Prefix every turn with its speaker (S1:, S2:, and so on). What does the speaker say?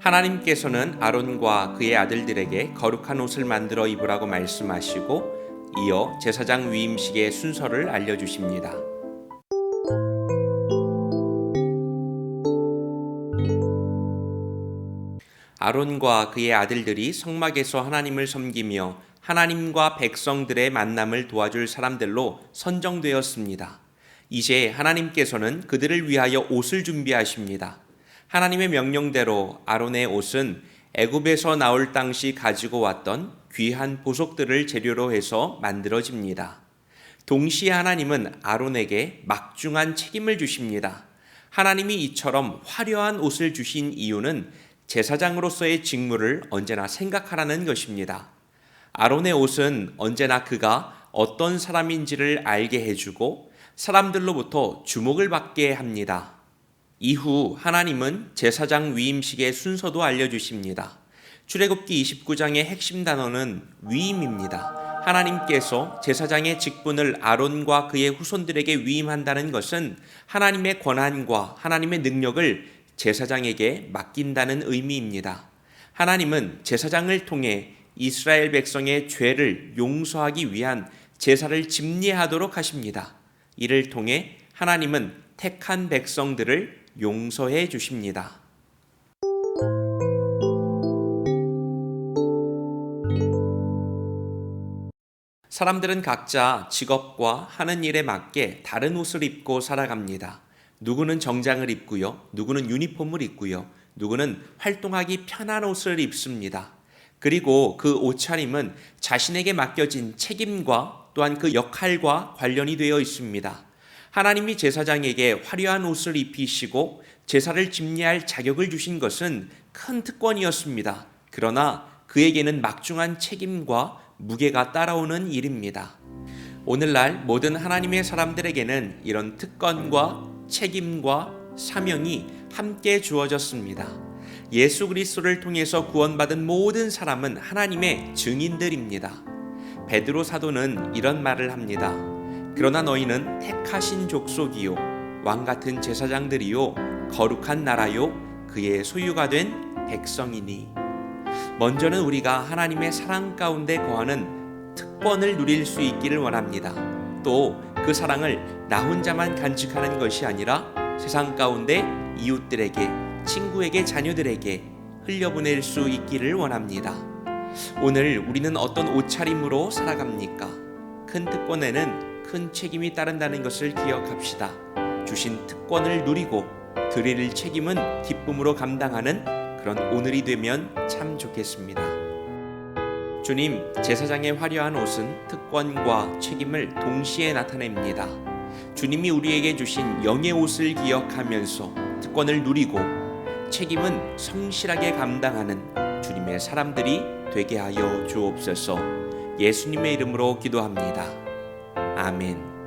S1: 하나님께서는 아론과 그의 아들들에게 거룩한 옷을 만들어 입으라고 말씀하시고 이어 제사장 위임식의 순서를 알려주십니다. 아론과 그의 아들들이 성막에서 하나님을 섬기며 하나님과 백성들의 만남을 도와줄 사람들로 선정되었습니다. 이제 하나님께서는 그들을 위하여 옷을 준비하십니다. 하나님의 명령대로 아론의 옷은 애굽에서 나올 당시 가지고 왔던 귀한 보석들을 재료로 해서 만들어집니다. 동시에 하나님은 아론에게 막중한 책임을 주십니다. 하나님이 이처럼 화려한 옷을 주신 이유는 제사장으로서의 직무를 언제나 생각하라는 것입니다. 아론의 옷은 언제나 그가 어떤 사람인지를 알게 해주고 사람들로부터 주목을 받게 합니다. 이후 하나님은 제사장 위임식의 순서도 알려주십니다. 출애굽기 29장의 핵심 단어는 위임입니다. 하나님께서 제사장의 직분을 아론과 그의 후손들에게 위임한다는 것은 하나님의 권한과 하나님의 능력을 제사장에게 맡긴다는 의미입니다. 하나님은 제사장을 통해 이스라엘 백성의 죄를 용서하기 위한 제사를 집례하도록 하십니다. 이를 통해 하나님은 택한 백성들을 용서해 주십니다. 사람들은 각자 직업과 하는 일에 맞게 다른 옷을 입고 살아갑니다. 누구는 정장을 입고요. 누구는 유니폼을 입고요. 누구는 활동하기 편한 옷을 입습니다. 그리고 그 옷차림은 자신에게 맡겨진 책임과 또한 그 역할과 관련이 되어 있습니다. 하나님이 제사장에게 화려한 옷을 입히시고 제사를 집례할 자격을 주신 것은 큰 특권이었습니다. 그러나 그에게는 막중한 책임과 무게가 따라오는 일입니다. 오늘날 모든 하나님의 사람들에게는 이런 특권과 책임과 사명이 함께 주어졌습니다. 예수 그리스도를 통해서 구원받은 모든 사람은 하나님의 증인들입니다. 베드로 사도는 이런 말을 합니다. 그러나 너희는 택하신 족속이요 왕 같은 제사장들이요 거룩한 나라요 그의 소유가 된 백성이니 먼저는 우리가 하나님의 사랑 가운데 거하는 특권을 누릴 수 있기를 원합니다. 또 그 사랑을 나 혼자만 간직하는 것이 아니라 세상 가운데 이웃들에게 친구에게 자녀들에게 흘려보낼 수 있기를 원합니다. 오늘 우리는 어떤 옷차림으로 살아갑니까? 큰 특권에는 큰 책임이 따른다는 것을 기억합시다. 주신 특권을 누리고 드릴 책임은 기쁨으로 감당하는 그런 오늘이 되면 참 좋겠습니다. 주님, 제사장의 화려한 옷은 특권과 책임을 동시에 나타냅니다. 주님이 우리에게 주신 영의 옷을 기억하면서 특권을 누리고 책임은 성실하게 감당하는 주님의 사람들이 되게 하여 주옵소서 예수님의 이름으로 기도합니다. 아멘.